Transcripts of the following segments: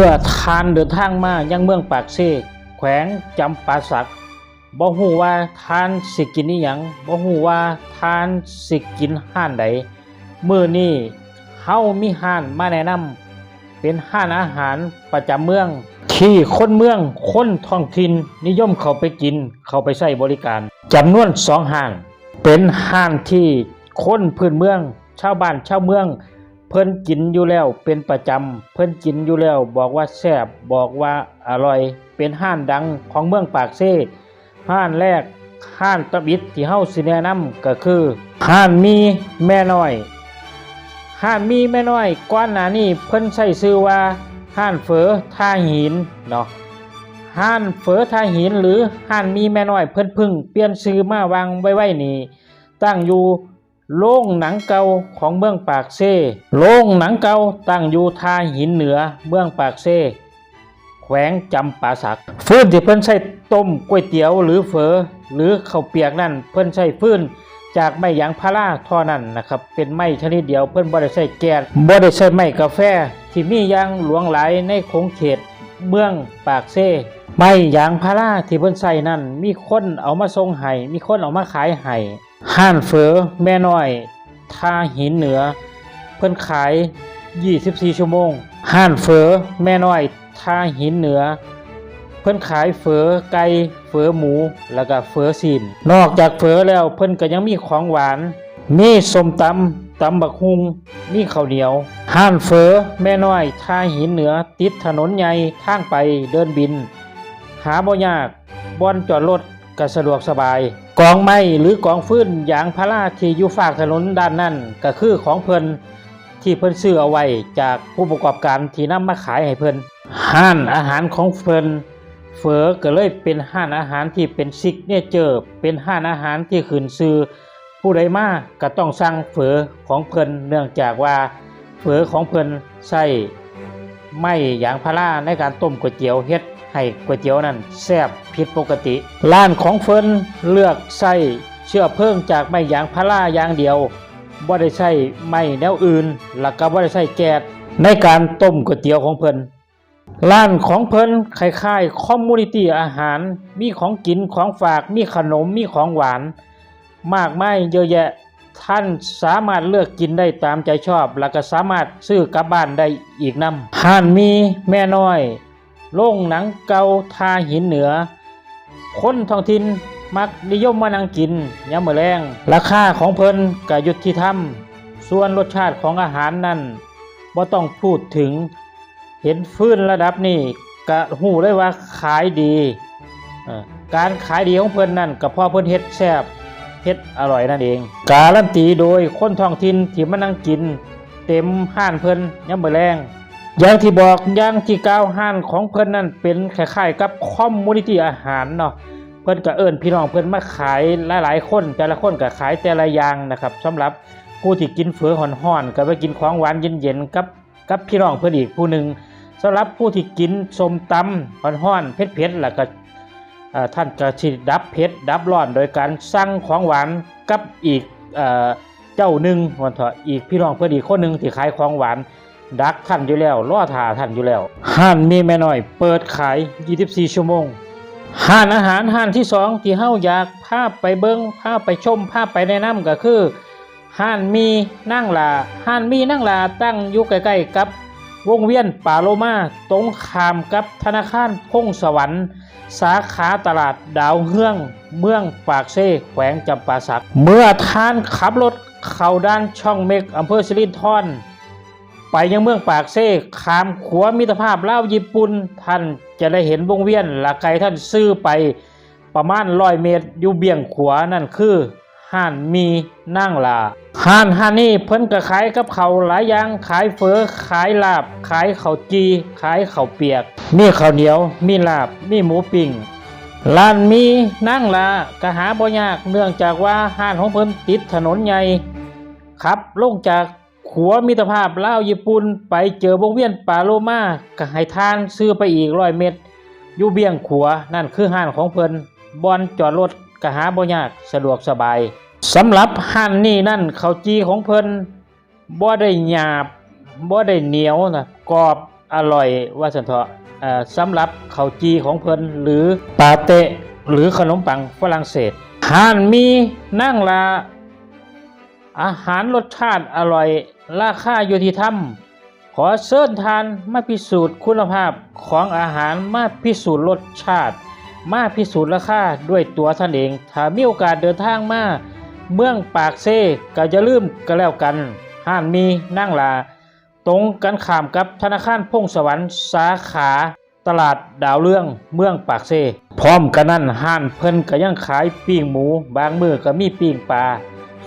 มื่อทานเดินทางมายังเมืองปากเซแขวงจำปาสักบ่ฮู้ว่าทานสิกินอีหยังบ่ฮู้ว่าทานสิกินห้านใดมื้อนี้เฮามีห้านมาแนะนำเป็นห้านอาหารประจำเมือง ที่คนเมืองคนท้องถิ่นนิยมเข้าไปกิน เข้าไปใช้บริการจำนวนสองห้าน เป็นห้านที่คนพื้นเมือง ชาวบ้านชาวเมือง เพิ่นกินอยู่แล้วเป็นประจำ เพิ่นกินอยู่แล้วบอกว่าแซ่บบอกว่าอร่อยเป็นห้านดังของเมืองปากเซ่ห้านแรกห้านตะบิดที่เฮาสิแนะนำก็คือห้านมีแม่น้อยห้านมีแม่น้อยก่อนหน้านี้เพิ่นใช้ชื่อว่าห้านเฝอท่าหินเนาะห้านเฝอท่าหินหรือห้านมีแม่น้อยเพิ่นพึ่งเปลี่ยนชื่อมาวางไว้ไว้นี่ตั้งอยู่ โรงหนังเก่าของเมืองปากเซ่โรงหนังเก่าตั้งอยู่ท่าหินเหนือเมืองปากเซ่แขวงจำปาสัก ฟื้นที่เพิ่นใช้ต้มก๋วยเตี๋ยวหรือเฝอหรือข้าวเปียกนั่นเพิ่นใช้ฟื้นจากไม้ยางพาราท่านั้นนะครับเป็นไม้ชนิดเดียวเพิ่นบ่ได้ใช้แก๊สบ่ได้ใช้ไม้กาแฟ ที่มียางหลวงหลายในคงเขตเมืองปากเซ่ไม้ยางพาราที่เพิ่นใช้นั่นมีคนเอามาส่งให้มีคนเอามาขายให้ ห้านเฝอแม่น้อยท่าหินเหนือ เพิ่นขาย 24 ชั่วโมง ห้านเฝอแม่น้อยท่าหินเหนือ เพิ่นขายเฝอไก่เฝอหมูแล้วก็เฝอซีนนอกจากเฝอแล้วเพิ่นก็ยังมีของหวาน มีส้มตำตำบักฮุงมีข้าวเหนียว ห้านเฝอแม่น้อยท่าหินเหนือ ติดถนนใหญ่ทางไปเดินบิน หาบ่ยากบ่อนจอดรถก็สะดวกสบาย กองไม้หรือกองฟืนยางพาราที่อยู่ฝากถนนด้านนั้นก็คือของเพิ่นที่เพิ่นซื้อเอาไว้จากผู้ประกอบการที่นำมาขายให้เพิ่นห้านอาหารของเพิ่นเฝอก็เลยเป็นห้านอาหารที่เป็นซิกเนเจอร์เป็นห้านอาหารที่ขึ้นชื่อผู้ใดมาก็ต้องสั่งเฝอของเพิ่นเนื่องจากว่าเฝอของเพิ่นใช้ไม้ยางพาราในการต้มก๋วยเตี๋ยวเฮ็ด ให้ก๋วยเตี๋ยวนั้นแซ่บผิดปกติ ร้านของเพิ่นเลือกใช้เชื้อเพลิงจากไม้ยางพาราอย่างเดียวบ่ได้ใช้ไม้แนวอื่นแล้วก็บ่ได้ใช้แก๊สในการต้มก๋วยเตี๋ยวของเพิ่นร้านของเพิ่นคล้ายๆคอมมูนิตี้อาหาร มีของกินของฝากมีขนมมีของหวาน มากมายเยอะแยะท่านสามารถเลือกกินได้ตามใจชอบ แล้วก็สามารถซื้อกลับบ้านได้อีกนำห้านมีแม่น้อย โรงหนังเกาทาหินเหนือ คนท้องถิ่นมักนิยมมานั่งกินยามมื้อแลงราคาของเพิ่นก็ยุติธรรมส่วนรสชาติของอาหารนั่นบ่ต้องพูดถึง เห็นฟื้นระดับนี้ก็หูเลยว่าขายดีการขายดีของเพิ่นนั่นก็เพราะเพิ่นเฮ็ดแซ่บเฮ็ดอร่อยนั่นเอง การันตีโดยคนท้องถิ่นที่มานั่งกิน เต็มห้านเพิ่นยามมื้อแลง อย่างที่บอกอย่างที่กล่าวห้านของเพิ่นนั่นเป็นคล้ายๆกับคอมมูนิตี้อาหารเนาะเพิ่นก็เอิ้นพี่น้องเพิ่นมาขายหลายๆคน แต่ละคนก็ขายแต่ละอย่างนะครับสำหรับผู้ที่กินเฟือห่อนๆก็ไปกินของหวานเย็นๆกับกับพี่น้องเพิ่นอีกผู้หนึ่งสำหรับผู้ที่กินสมตำห่อนๆเผ็ดๆแล้วก็ท่านก็สิดับเผ็ดดับร้อนโดยการสั่งของหวานกับอีกเจ้าหนึ่งวันเถอะอีกพี่น้องเพิ่อนอีกคนหนึ่งที่ขายของหวาน ดักท่านอยู่แล้วรอท่าท่านอยู่แล้วห้านมีแม่น้อย เปิดขาย 24 ชั่วโมงห้านอาหารห้านที่สองที่เฮาอยากพาพไปเบิงพาพไปชมพาพไปแนะนำก็คือห้านมีนั่งลาห้านมีนั่งลาตั้งอยู่ใกล้ๆกับวงเวียนป่าโลมาตรงขามกับธนาคารพงสวรรค์ สาขาตลาดดาวเฮือง เมืองปากเซ่แขวงจำปาสัก เมื่อท่านขับรถเข้าด้านช่องเมกอำเภอสิรินธร ไปยังเมืองปากเซ่ขามขัวมิตรภาพลาวญี่ปุ่นท่านจะได้เห็นวงเวียนละไกลท่านซื้อไปประมาณร้อยเมตรอยู่เบี่ยงขวานั่นคือห้านมีนั่งลาห้านห้านนี่เพิ่นก็ขายกับเขาหลายอย่างขายเฟอขายลาบ ขายข้าวจีขายข้าวเปียก มีข้าวเหนียว มีลาบ มีหมูปิ้งร้านมีนั่งลากระหาบ่ยากเนื่องจากว่าห้านของเพิ่นติดถนนใหญ่ขับลงจาก ขัวมิตรภาพลาวญี่ปุ่นไปเจอวงเวียนปาโลมาก็ให้ทานซื้อไปอีกร้อยเมตรอยู่เบี้ยงขัวนั่นคือห้านของเพิ่นบอนจอดรถก็หาบ่ยากสะดวกสบายสำหรับห้านนี่นั่นข้าวจีของเพิ่นบ่ได้หยาบบ่ได้เหนียวนะกรอบอร่อยว่าสันเถาะสำหรับข้าวจีของเพิ่นหรือปาเตะหรือขนมปังฝรั่งเศสห่านมีนั่งลาอาหารรสชาติอร่อย ราคายุติธรรมขอเชิญทานมาพิสูจน์คุณภาพของอาหารมาพิสูจน์รสชาติ มาพิสูจน์ราคาด้วยตัวท่านเอง ถ้ามีโอกาสเดินทางมาเมืองปากเซก็จะลืมก็แล้วกันห้านมีนั่งลา ตรงกันข้ามกับธนาคารพงสวรรค์สาขาตลาดดาวเรื่องเมืองปากเซ พร้อมกันนั้นห้านเพิ่นก็ยังขายปิ้งหมู บางมือก็มีปิ้งปลา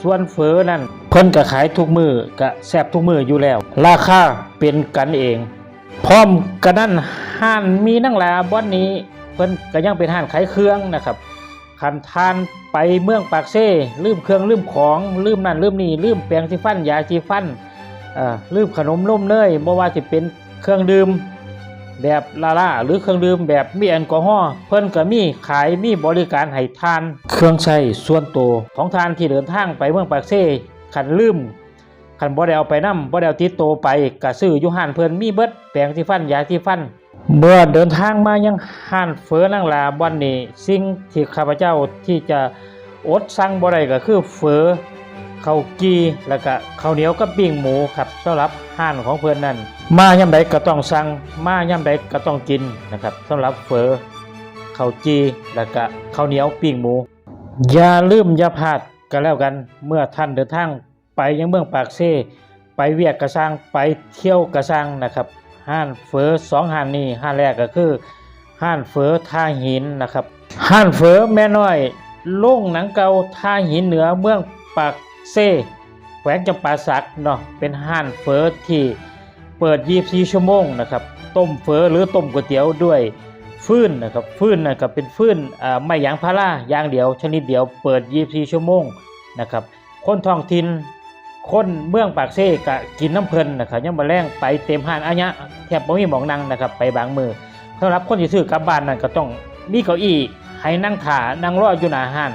ส่วนเฟอนั่นเพิ่นก็ขายทุกมือก็แซ่บทุกมืออยู่แล้ว ราคาเป็นกันเอง พร้อมกันนั้นห้านมีนั่งลาบ่อนนี้เพิ่นก็ยังเป็นห้านขายเครื่องนะครับคันทานไปเมืองปากเซ่ลืมเครื่องลืมของลืมนั่นลืมนี่ลืมแปรงสีฟันยาสีฟันอ่อลืมขนมนมเนยบ่ว่าจะเป็นเครื่องดื่ม แบบลาล่าหรือเครื่องดื่มแบบมีแอลกอฮอล์เพิ่นก็มีขายมีบริการให้ทาน เครื่องใช้ส่วนตัวของทานที่เดินทางไปเมืองปากเซ่คันลืมคันบ่ได้เอาไปนํบ่ได้เอาติดโตวไปก็ซื้ออยู่ห้านเพิ่นมีเบิดแปรงสีฟันยาสีฟัน เมื่อเดินทางมายังห้านเฟอนั่งลาวันนี้ สิ่งที่ข้าพเจ้าที่จะอดสั่งบ่ได้ก็คือเฟอ ข้าวกีแล้วก็ข้าวเหนียวกับปิ้งหมูครับสำหรับห้านของเพิ่อนนั่นมายามใดก็ต้องสั่งมายามใดก็ต้องกินนะครับสำหรับเฟอข้าวจีแล้วก็ข้าวเหนียวปิ้งหมู อย่าลืมอย่าพลาดกันแล้วกันเมื่อท่านเดินทางไปยังเมืองปากเซ่ไปเวียกกระซังไปเที่ยวกระซังนะครับห้านเฟอสองห้านนี้ห้านแรกก็คือห้านเฟอท่าหินนะครับห้านเฟอแม่น้อยโล่งหนังเก่าท่าหินเหนือเมืองปาก เซแขวงจำปาสักเนาะเป็นห้านเฟอร์ที่เปิด 24 ชั่วโมงนะครับต้มเฟอร์หรือต้มก๋วยเตี๋ยวด้วยฟืนนะครับฟืนนะครับเป็นฟืนไม่ยางพาราย่างเดียว ชนิดเดียวเปิด 24 ชั่วโมงนะครับคนท้องถิ่นคนเมืองปากเซ่กะกินน้ำเพลินนะครับยังมาแรงไปเต็มห้านอันยะแทบไม่มีหมองนั่งนะครับไปบางมือสำหรับคนที่ซื้อกลับบ้านนั่นก็ต้องมีเก้าอี้ให้นั่งถ่านั่งรออยู่หน้าห้าน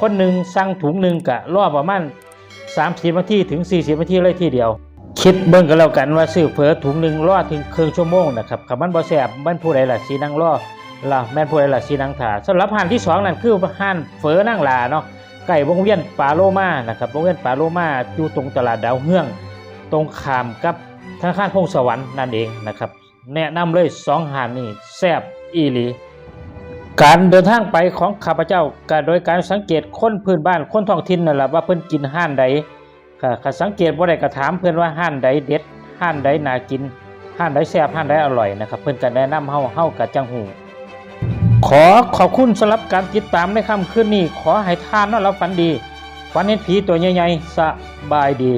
คนหนึ่งสั่งถุงหนึ่งกะรอประมาณ 30นาทีถึง 40นาทีเลยทีเดียว คิดเบิ่งกันแล้วกันว่าซื้อเผลอถุงหนึ่งรอถึงครึ่งชั่วโมงนะครับคำมันบ่แสบมันผู้ใดล่ะสีนั่งรอล่ะแม่นผู้ใดล่ะสีนั่งถ่าสำหรับห้านที่สองนั่นคือห้านเฝอนั่งลาเนาะใกล้วงเวียนปาโลมานะครับวงเวียนปาโลมาอยู่ตรงตลาดดาวเฮือง ตรงขามกับธนาคารพงสวรรค์นั่นเองนะครับแนะนำเลยสองหานนี่แซบอีหลี การเดินทางไปของข้าพเจ้าก็โดยการสังเกตคนพื้นบ้านคนท้องถิ่นนั่นแหละว่าเพิ่นกินห้านใดค่ะข้าสังเกตบ่ได้ก็ถามเพิ่อนว่าห้านใดเด็ดห้านใดน่ากินห้านใดแซ่บห้านใดอร่อยนะครับเพิ่อนก็แนะนำเฮาเฮาก็จังหูขอขอบคุณสำหรับการติดตามในค่ำคืนนี้ขอให้ทานนอนหลับฝันดีฝันเห็นผีตัวใหญ่ๆสบายดี